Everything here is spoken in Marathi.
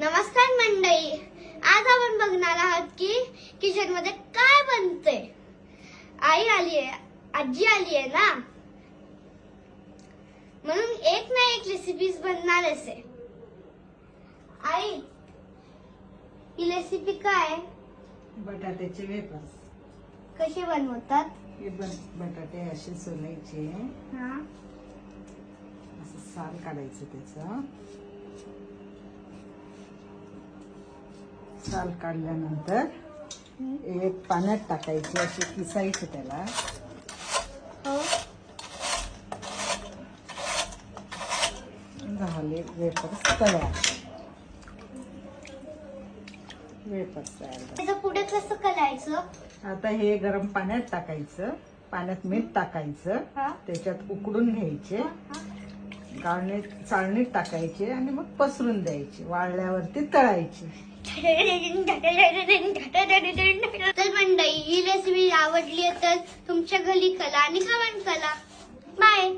नमस्कार मंडळी. आज आपण बघणार आहात की किचनमध्ये काय बनते. आई आली आहे आजी आली आहे ना? म्हणून एक ना एक रेसिपीज बनणारच आहे आई ही रेसिपी काय? बटाट्याचे वेपर्स कसे बनवतात? हे बन बटाटे असे सोलायचे. हा. असं साल काढायचं त्याचं. साल काढल्यानंतर एक पाण्यात टाकायचे असे किसायचे त्याला. हो. झाले वेपर्स तयार. वेपर्स तयार पुढे कसं करायचं? आता हे गरम पाण्यात टाकायचं. पाण्यात मीठ टाकायचं. त्याच्यात उकडून घ्यायचे. गाळणी चाळणीत टाकायचे आणि मग पसरून द्यायचे. वाळल्यावरती तळायचे. तर मंडळी ही रेसिपी आवडली तर तुमच्या घरी कला आणि कमेंट कला बाय.